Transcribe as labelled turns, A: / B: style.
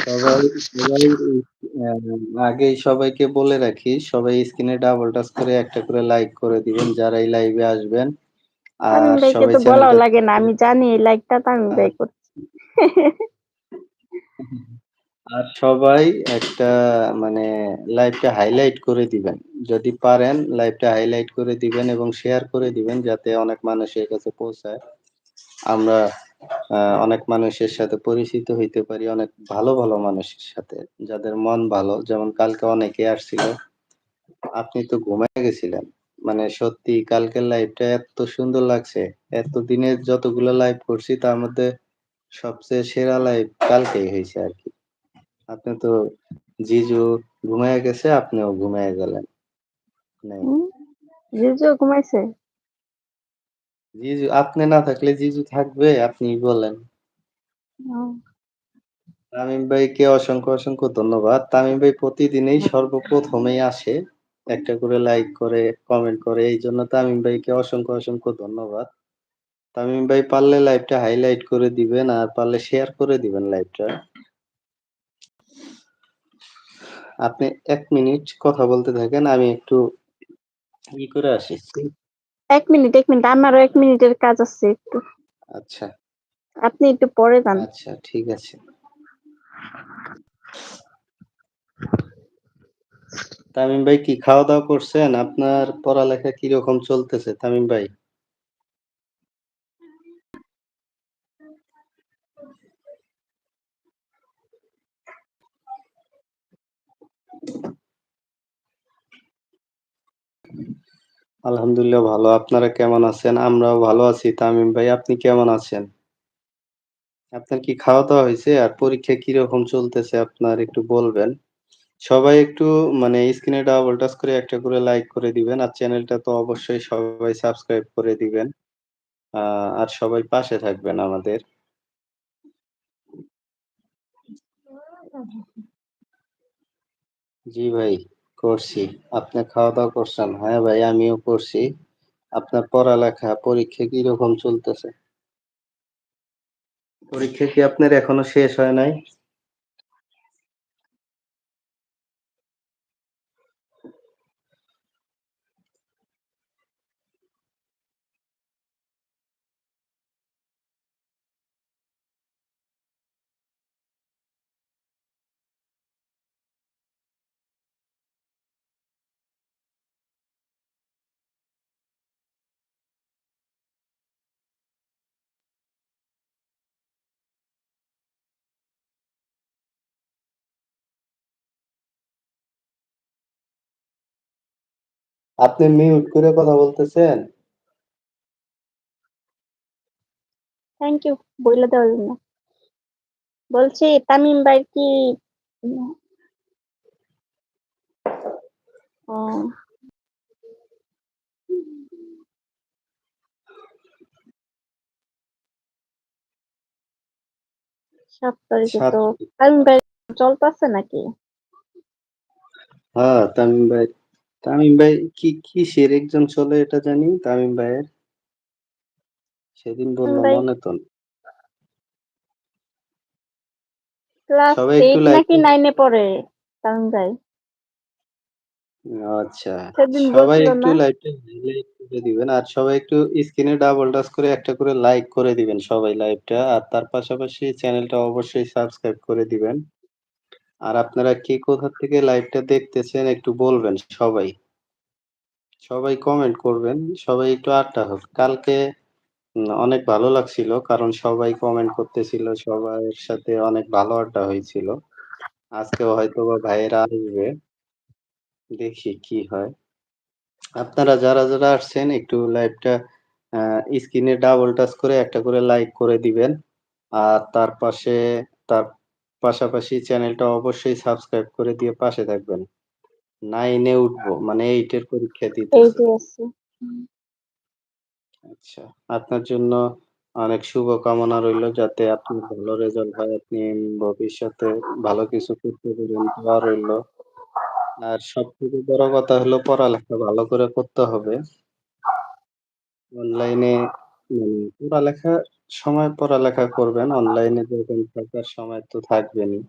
A: সবাই সবাই আগেই সবাইকে বলে রাখি, সবাই স্ক্রিনে ডাবল টাচ করে একটা করে লাইক করে দিবেন যারা এই লাইভে আসবেন। আর সবাই
B: তো বলাও লাগে না। আমি জানি এই লাইকটা তামিম ভাই করছে।
A: আর সবাই একটা মানে লাইভটা হাইলাইট করে দিবেন। যদি পারেন লাইভটা হাইলাইট করে দিবেন এবং শেয়ার করে দিবেন যাতে অনেক মানুষের কাছে পৌঁছায়। আমরা অনেক মানুষের সাথে পরিচিত হইতে পারি, অনেক ভালো, ভালো মানুষের সাথে। যাদের মন ভালো যেমন কালকে অনেকে আসছিল। আপনি তো ঘুমায়ে গেছিলেন। মানে সত্যি কালকের লাইভটা এত সুন্দর লাগছে। এতদিনের যতগুলো লাইভ করছি তার মধ্যে সবচেয়ে সেরা লাইভ কালকেই হয়েছে আর কি আপনি তো জিজু ঘুমায়ে গেছে, আপনিও ঘুমায়ে গেলেন।
B: জিজুও ঘুমাইছে?
A: জিজু আপনি না থাকলে জিজু থাকবে? আপনি বলেন। তামিম ভাইকে অসংখ্য, অসংখ্য ধন্যবাদ। তামিম ভাই প্রতিদিনই সর্বপ্রথমেই আসে। একটা করে লাইক করে, কমেন্ট করে। এই জন্য তামিম ভাইকে অসংখ্য, অসংখ্য ধন্যবাদ। তামিম ভাই পারলে লাইভটা হাইলাইট করে দিবেন আর পারলে শেয়ার করে দিবেন লাইভটা। আপনি এক মিনিট কথা বলতে থাকেন। আমি একটু ই করে আসি।
B: ১ মিনিট, এক মিনিট। আমারও এক মিনিটের কাজ আছে একটু।
A: আচ্ছা।
B: আপনি একটু পরে যান।
A: আচ্ছা, ঠিক আছে। তামিম ভাই কি খাওয়া-দাওয়া করছেন? আপনার পড়ালেখা কীরকম চলতেছে তামিম ভাই? আলহামদুলিল্লাহ ভালো। আপনারা কেমন আছেন? আমরাও ভালো আছি তামিম ভাই। আপনি কেমন আছেন? আপনার কি খাওয়া-দাওয়া হয়েছে আর পরীক্ষা কীরকম চলতেছে আপনার একটু বলবেন। সবাই একটু মানে স্ক্রিনে ডাবল টাচ করে একটা করে লাইক করে দিবেন। আর চ্যানেলটা তো অবশ্যই সবাই সাবস্ক্রাইব করে দিবেন। আর সবাই পাশে থাকবেন আমাদের। জি ভাই, করছি। আপনি খাওয়া-দাওয়া করছেন? হ্যাঁ ভাই, আমিও করছি। আপনার পড়ালেখা, পরীক্ষা কি রকম চলতেছে? পরীক্ষা কি আপনার এখনও শেষ হয় নাই? আপনি মিউট করে কথা বলতেছেন?
B: থ্যাংক ইউ বইলা দেওয়ার জন্য। বলছি তামিম ভাই কি। ৭ তারিখে তো তামিম ভাই চলতেছে নাকি?
A: হ্যাঁ, তামিম ভাই তামিম ভাই কি কিসের এক্সাম চলে এটা জানি তামিম ভাইয়ের? সেদিন বলল মনে তো সবাই একটু
B: 8
A: লাইক
B: নাকি 9 পড়ে তামিম ভাই?
A: আচ্ছা। সবাই একটু? লাইভটা হাইলাইট করে দিবেন। আর সবাই একটু স্ক্রিনে ডাবল টাচ করে একটা করে লাইক করে দিবেন সবাই লাইভটা। আর তার পাশাপাশি চ্যানেলটা অবশ্যই সাবস্ক্রাইব করে দিবেন। আর আপনারা কে কোথা থেকে লাইভটা দেখতেছেন একটু বলবেন সবাই। সবাই কমেন্ট করবেন। সবাই একটু আড্ডা হোক। কালকে অনেক ভালো লাগছিল। কারণ সবাই কমেন্ট করতেছিল। সবার সাথে অনেক ভালো আড্ডা হইছিল। আজকেও হয়তোবা ভাইয়েরা আসবে। দেখি কি হয়। আপনারা যারা, যারা আসছেন একটু লাইভটা স্ক্রিনে ডাবল টাচ করে একটা করে লাইক করে দিবেন। আর তার পাশে তার পাশাপাশি চ্যানেলটা অবশ্যই সাবস্ক্রাইব করে দিয়ে পাশে থাকবেন। 9 এ উঠবো মানে 8 এর পরীক্ষা
B: 8
A: দিতেছি।
B: এ আছে। হুম।
A: আচ্ছা। আপনার জন্য অনেক শুভকামনা রইল যাতে আপনি ভালো রেজাল্ট হয়। আপনি ভবিষ্যতে ভালো কিছু করতে পারেন দোয়া রইল। আর সবথেকে বড় কথা হলো পড়ালেখা ভালো করে করতে হবে। অনলাইনে মানে পড়ালেখার সময় পড়ালেখা করবেন। অনলাইনে যেরকম থাকার সময় তো থাকবেনই।